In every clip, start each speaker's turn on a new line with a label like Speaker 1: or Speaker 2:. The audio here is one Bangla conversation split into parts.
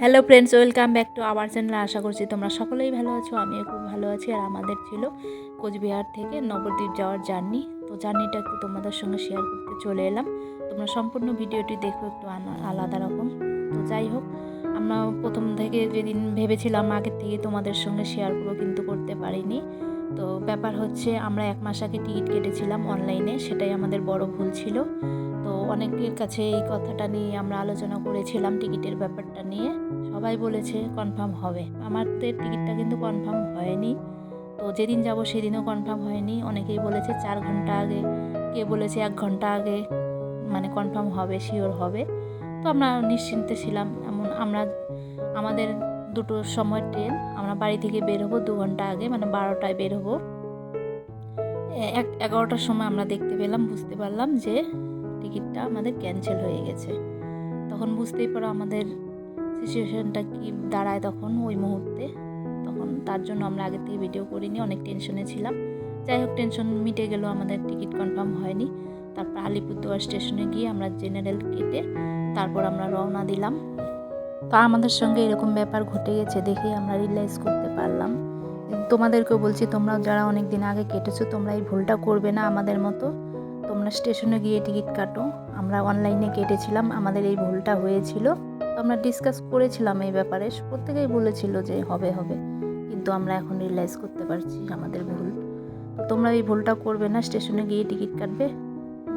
Speaker 1: Hello friends welcome back to our channel আশা করছি তোমরা সকলেই ভালো আছো, আমিও খুব ভালো আছি আর আমাদের ছিল কোচবিহার থেকে নবদ্বীপ যাওয়ার জার্নি। তো জার্নিটা একটু তোমাদের সঙ্গে শেয়ার করতে চলে এলাম। তোমরা সম্পূর্ণ ভিডিওটি দেখো একটু আলাদা রকম। তো যাই হোক, আমরা প্রথম থেকে যেদিন ভেবেছিলাম আগের থেকে তোমাদের সঙ্গে শেয়ার করব, কিন্তু করতে পারিনি। তো ব্যাপার হচ্ছে আমরা এক মাস আগে টিকিট কেটেছিলাম অনলাইনে, সেটাই আমাদের বড় ভুল ছিল। তো অনেকের কাছে এই কথাটা নিয়ে আমরা আলোচনা করেছিলাম টিকিটের ব্যাপারটা নিয়ে। সবাই বলেছে কনফার্ম হবে। আমাদের টিকিটটা কিন্তু কনফার্ম হয়নি। তো যেদিন যাব সেদিনও কনফার্ম হয়নি। অনেকেই বলেছে চার ঘণ্টা আগে, কে বলেছে এক ঘণ্টা আগে মানে কনফার্ম হবে, শিওর হবে। তো আমরা নিশ্চিন্তে ছিলাম। এমন আমরা, আমাদের দুটোর সময় ট্রেন। আমরা বাড়ি থেকে বের হব দু ঘণ্টা আগে মানে বারোটায় বের হব। এক, এগারোটার সময় আমরা দেখতে পেলাম, বুঝতে পারলাম যে টিকিটটা আমাদের ক্যান্সেল হয়ে গেছে। তখন বুঝতেই পারো আমাদের সিচুয়েশনটা কি দাঁড়ায় তখন ওই মুহূর্তে। তখন তার জন্য আমরা আগে থেকে ভিডিও করিনি, অনেক টেনশনে ছিলাম। যাই হোক, টেনশন মিটে গেল, আমাদের টিকিট কনফার্ম হয়নি। তারপর আলিপুরদুয়ার স্টেশনে গিয়ে আমরা জেনারেল কেটে তারপর আমরা রওনা দিলাম। তো আমাদের সঙ্গে এরকম ব্যাপার ঘটে গেছে দেখে আমরা রিয়েলাইজ করতে পারলাম। তোমাদেরকেও বলছি, তোমরা যারা অনেক দিন আগে কেটেছো, তোমরা এই ভুলটা করবে না আমাদের মতো। তোমরা স্টেশনে গিয়ে টিকিট কাটো। আমরা অনলাইনে কেটেছিলাম, আমাদের এই ভুলটা হয়েছিল। তো আমরা ডিসকাস করেছিলাম এই ব্যাপারে। প্রত্যেকেই বলেছিল যে হবে হবে। কিন্তু আমরা এখন রিয়েলাইজ করতে পারছি আমাদের ভুল। তোমরা এই ভুলটা করবে না, স্টেশনে গিয়ে টিকিট কাটবে।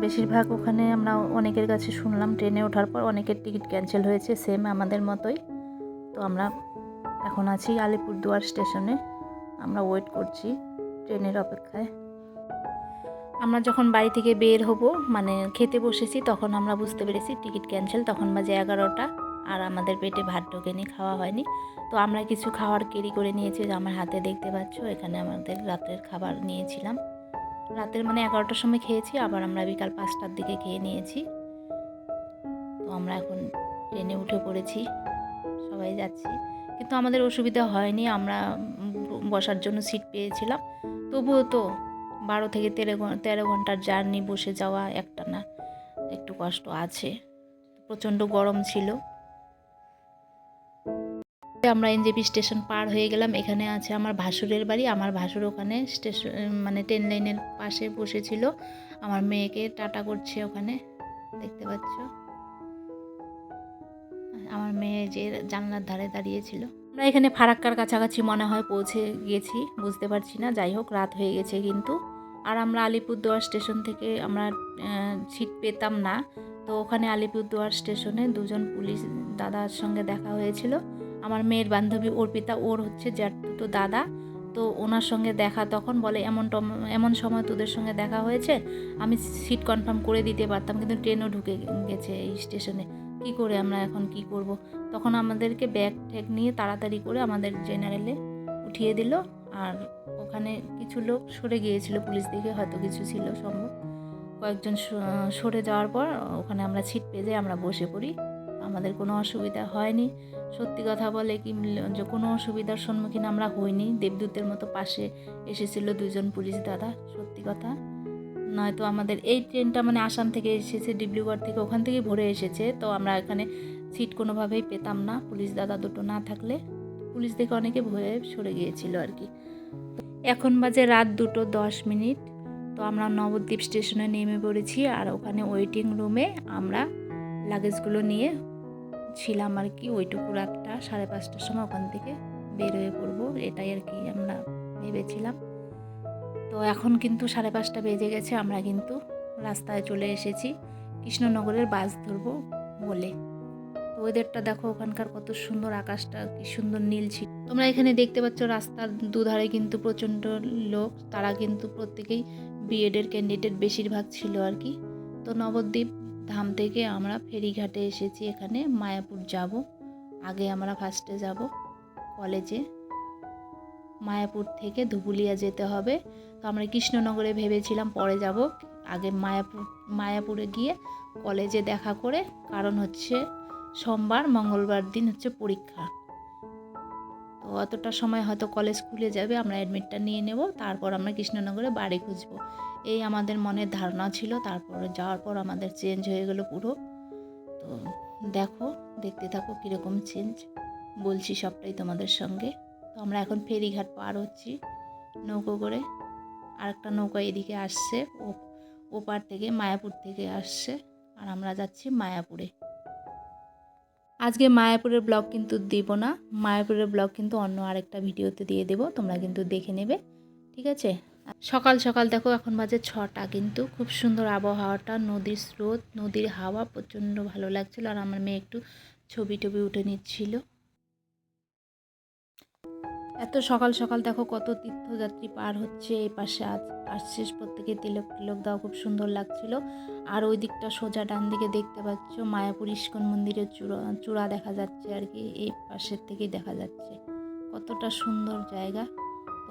Speaker 1: বেশিরভাগ ওখানে আমরা অনেকের কাছে শুনলাম ট্রেনে ওঠার পর অনেকের টিকিট ক্যান্সেল হয়েছে সেম আমাদের মতোই। তো আমরা এখন আছি আলিপুরদুয়ার স্টেশনে। আমরা ওয়েট করছি ট্রেনের অপেক্ষায়। আমরা যখন বাড়ি থেকে বের হব মানে খেতে বসেছি, তখন আমরা বুঝতে পেরেছি টিকিট ক্যান্সেল, তখন বাজে এগারোটা। আর আমাদের পেটে ভাত ঢোকেনি, খাওয়া হয়নি। তো আমরা কিছু খাওয়ার ক্যারি করে নিয়েছি আমার হাতে দেখতে পাচ্ছ, এখানে আমাদের রাতের খাবার নিয়েছিলাম। রাতের মানে এগারোটার সময় খেয়েছি, আবার আমরা বিকাল পাঁচটার দিকে খেয়ে নিয়েছি। তো আমরা এখন ট্রেনে উঠে পড়েছি, সবাই যাচ্ছি। কিন্তু আমাদের অসুবিধা হয়নি, আমরা বসার জন্য সিট পেয়েছিলাম। তবুও তো বারো থেকে তেরো তেরো ঘণ্টার জার্নি, বসে যাওয়া একটা না, একটু কষ্ট আছে। প্রচণ্ড গরম ছিল। আমরা এনজেপি স্টেশন পার হয়ে গেলাম, এখানে আছে আমার ভাসুরের বাড়ি। আমার ভাসুর ওখানে স্টেশন মানে ট্রেন লাইনের পাশে বসেছিল। আমার মেয়েকে টাটা করছে ওখানে, দেখতে পাচ্ছ? আমার মেয়ে যে জানলার ধারে দাঁড়িয়েছিল। আমরা এখানে ফারাক্কার কাছাকাছি মনে হয় পৌঁছে গেছি, বুঝতে পারছি না। যাই হোক, রাত হয়ে গেছে কিন্তু। আর আমরা আলিপুরদুয়ার স্টেশন থেকে আমরা সিট পেতাম না। তো ওখানে আলিপুরদুয়ার স্টেশনে দুজন পুলিশ দাদার সঙ্গে দেখা হয়েছিল। আমার মেয়ের বান্ধবী অর্পিতা, ওর হচ্ছে জ্যাঠতো দাদা। তো ওনার সঙ্গে দেখা তখন বলে, এমন এমন সময় তোদের সঙ্গে দেখা হয়েছে? আমি সিট কনফার্ম করে দিতে পারতাম, কিন্তু ট্রেনও ঢুকে গেছে এই স্টেশনে। কি করে আমরা এখন কি করব? তখন আমাদেরকে ব্যাগ ট্যাগ নিয়ে তাড়াতাড়ি করে আমাদের জেনারেলে উঠিয়ে দিল। আর ওখানে কিছু লোক সরে গিয়েছিল, পুলিশ দিকে হয়তো কিছু ছিল সম্ভব। কয়েকজন সরে যাওয়ার পর ওখানে আমরা সিট পেয়ে যাই, আমরা বসে পড়ি। আমাদের কোনো অসুবিধা হয়নি। সত্যি কথা বলে কি কোনো অসুবিধার সম্মুখীন আমরা হইনি। দেবদূতের মতো পাশে এসেছিল দুজন পুলিশ দাদা, সত্যি কথা। নয়তো আমাদের এই ট্রেনটা মানে আসাম থেকে এসেছে, ডিব্রুগড় থেকে ওখান থেকে ভরে এসেছে, তো আমরা এখানে সিট কোনোভাবেই পেতাম না, পুলিশ দাদা দুটো না থাকলে। পুলিশ দেখে অনেকে ভয়ে সরে গিয়েছিল আর কি। এখন বাজে রাত দুটো দশ মিনিট, তো আমরা নবদ্বীপ স্টেশনে নেমে পড়েছি আর ওখানে ওয়েটিং রুমে আমরা লাগেজগুলো নিয়ে ছিলাম আর কি, ওইটুকু রাতটা, সাড়ে পাঁচটার সময় ওখান থেকে বের হয়ে পড়ব, এটাই আর কি আমরা ভেবেছিলাম। তো এখন কিন্তু সাড়ে পাঁচটা বেজে গেছে, আমরা কিন্তু রাস্তায় চলে এসেছি, কৃষ্ণনগরের বাস ধরবো বলে। তো ওয়েদারটা দেখো ওখানকার কত সুন্দর আকাশটা, কি সুন্দর নীল ছিল তোমরা এখানে দেখতে পাচ্ছ রাস্তার দুধারে কিন্তু প্রচণ্ড লোক, তারা কিন্তু প্রত্যেকেই বিএডের ক্যান্ডিডেট বেশিরভাগ ছিল আর কি। তো নবদ্বীপ ধাম থেকে আমরা ফেরিঘাটে এসেছি এখানে, মায়াপুর যাব। আগে আমরা ফার্স্টে যাব কলেজে মায়াপুর থেকে ধুবুলিয়া যেতে হবে। তো আমরা কৃষ্ণনগরে ভেবেছিলাম পরে যাব। আগে মায়াপুর, মায়াপুরে গিয়ে কলেজে দেখা করে, কারণ হচ্ছে সোমবার, মঙ্গলবার দিন হচ্ছে পরীক্ষা। তো অতটা সময় হয়তো কলেজ খুলে যাবে, আমরা অ্যাডমিটটা নিয়ে নেব। তারপর আমরা কৃষ্ণনগরে বাড়ি খুঁজবো। এই আমাদের মনের ধারণা ছিল, তারপরে যাওয়ার পর আমাদের চেঞ্জ হয়ে গেল পুরো। তো দেখো, দেখতে থাকো কীরকম চেঞ্জ বলছি সবটাই তোমাদের সঙ্গে। তো আমরা এখন ফেরিঘাট পার হচ্ছি নৌকো করে। আরেকটা নৌকা এদিকে আসছে, ও, ওপার থেকে মায়াপুর থেকে আসছে, আর আমরা যাচ্ছি মায়াপুরে। আজকে মায়াপুরের ব্লগ কিন্তু দিব না, মায়াপুরের ব্লগ কিন্তু অন্য আরেকটা ভিডিওতে দিয়ে দেবো, তোমরা কিন্তু দেখে নেবে, ঠিক আছে? সকাল সকাল দেখো এখন বাজে ছটা, কিন্তু খুব সুন্দর আবহাওয়াটা, নদীর স্রোত, নদীর হাওয়া প্রচণ্ড ভালো লাগছিল আর আমার মেয়ে একটু ছবি টবি উঠে নিচ্ছিল। এত সকাল সকাল দেখো কত তীর্থযাত্রী পার হচ্ছে, এই পাশে আজ আসছে প্রত্যেকে তিলক তিলক দেওয়া খুব সুন্দর লাগছিল। আর ওই দিকটা সোজা ডান দিকে দেখতে পাচ্ছ, মায়াপুর ইস্কন মন্দিরের চূড়া চূড়া দেখা যাচ্ছে আর কি, এই পাশের থেকেই দেখা যাচ্ছে। কতটা সুন্দর জায়গা।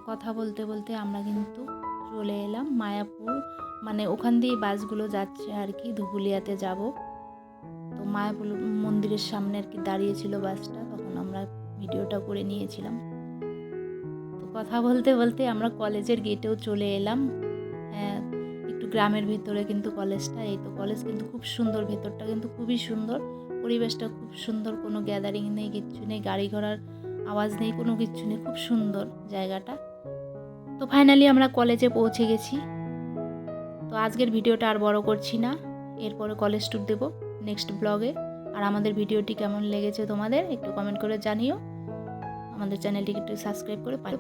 Speaker 1: কথা বলতে বলতে আমরা কিন্তু চলে এলাম মায়াপুর। মানে ওখান দিয়েই বাসগুলো যাচ্ছে আর কি, ধুবুলিয়াতে যাব। তো মায়াপুর মন্দিরের সামনে আর কি দাঁড়িয়েছিল বাসটা, তখন আমরা ভিডিওটা করে নিয়েছিলাম। তো কথা বলতে বলতে আমরা কলেজের গেটেও চলে এলাম। হ্যাঁ একটু গ্রামের ভিতরে কিন্তু কলেজটা, এই তো কলেজ কিন্তু খুব সুন্দর, ভেতরটা কিন্তু খুবই সুন্দর। পরিবেশটা খুব সুন্দর, কোনো গ্যাদারিং নেই, কিচ্ছু নেই, গাড়ি ঘোড়ার আওয়াজ নেই, কোনো কিচ্ছু নেই, খুব সুন্দর জায়গাটা। তো ফাইনালি আমরা কলেজে পৌঁছে গেছি। তো আজকের ভিডিওটা আর বড় করছি না। এরপরে কলেজ ট্যুর দেবো নেক্সট ব্লগে আর আমাদের ভিডিওটি কেমন লেগেছে তোমাদের একটু কমেন্ট করে জানিও। আমাদের চ্যানেলটিকে একটু সাবস্ক্রাইব করে পাই